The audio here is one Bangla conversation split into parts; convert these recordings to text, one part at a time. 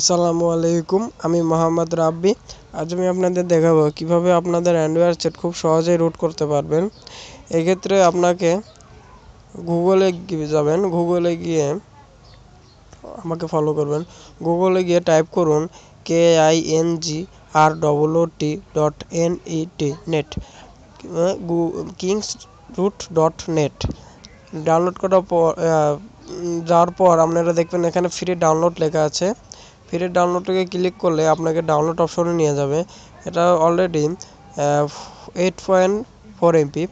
আসসালামু আলাইকুম, আমি মোহাম্মদ রাব্বি। আজ আমি আপনাদের দেখাবো কীভাবে আপনাদের অ্যান্ড্রয়েড সেট খুব সহজেই রুট করতে পারবেন। এক্ষেত্রে আপনাকে গুগলে যাবেন, গুগলে গিয়ে আমাকে ফলো করবেন। গুগলে গিয়ে টাইপ করুন K I N G R double O T dot N E T net kings root dot net download করার পর যাওয়ার পর আপনারা দেখবেন এখানে ফ্রি ডাউনলোড লেখা আছে। ফ্রি ডাউনলোডে ক্লিক করলে আপনাকে ডাউনলোড অপশনে নিয়ে যাবে। এটা already eight point four MB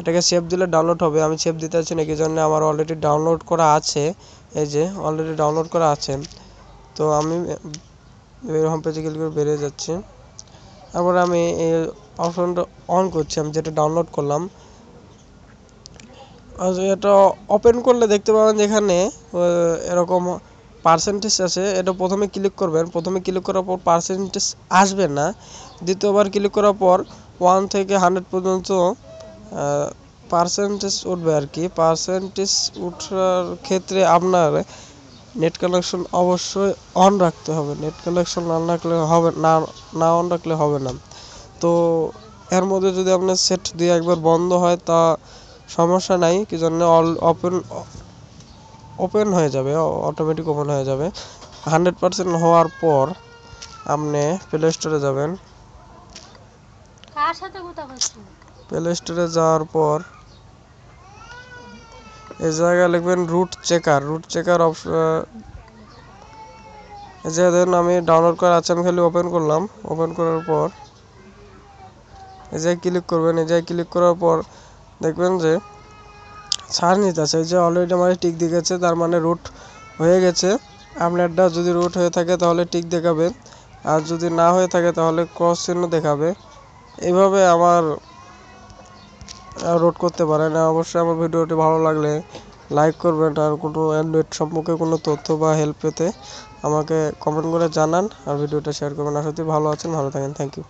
এটাকে সেভ দিলে ডাউনলোড হবে। আমি সেভ দিতে চাচ্ছি না কি জন্য আমার অলরেডি ডাউনলোড করা আছে। এই যে অলরেডি ডাউনলোড করা আছে। তো আমি হোম পেজে ক্লিক করে বেরিয়ে যাচ্ছি। তারপর আমি এই অপশনটা অন করছি, আমি যেটা ডাউনলোড করলাম। এটা ওপেন করলে দেখতে পাবেন যেখানে এরকম পার্সেন্টেজ আছে, এটা প্রথমে ক্লিক করবেন। প্রথমে ক্লিক করার পর পার্সেন্টেজ আসবে না। দ্বিতীয়বার ক্লিক করার পর ওয়ান থেকে হান্ড্রেড পর্যন্ত পার্সেন্টেজ উঠবে আর কি। পার্সেন্টেজ উঠার ক্ষেত্রে আপনার নেট কানেকশন অবশ্যই অন রাখতে হবে। নেট কানেকশন অন রাখলে হবে না না অন রাখলে হবে না। তো এর মধ্যে যদি আপনার সেট দিয়ে একবার বন্ধ হয় তা সমস্যা নাই। কি জন্য অল ওপেন ওপেন হয়ে যাবে অটোমেটিক ওপেন হয়ে যাবে। হান্ড্রেড পার্সেন্ট হওয়ার পর আপনি প্লে স্টোরে যাবেন। প্লে স্টোরে যাওয়ার পর এই জায়গায় লিখবেন root checker root checker option এই যে ধরুন আমি ডাউনলোড করা আছে আমি খালি ওপেন করলাম। ওপেন করার পর এই জায়গায় ক্লিক করবেন এই জায়গায় ক্লিক করার পর দেখবেন যে ছাড় নিতেছে এই যে অলরেডি আমার টিক দেখেছে, তার মানে রুট হয়ে গেছে। আপনারটা যদি রুট হয়ে থাকে তাহলে টিক দেখাবে। আর যদি না হয়ে থাকে তাহলে ক্রস চিহ্ন দেখাবে। এইভাবে আমার রোড করতে পারেন অবশ্যই আমার ভিডিওটি ভালো লাগলে লাইক করবেন। আর কোনো অ্যান্ড্রয়েড সম্পর্কে কোনো তথ্য বা হেল্প পেতে আমাকে কমেন্ট করে জানান। আর ভিডিওটা শেয়ার করবেন। আশা ভালো আছেন, ভালো থাকেন। Thank you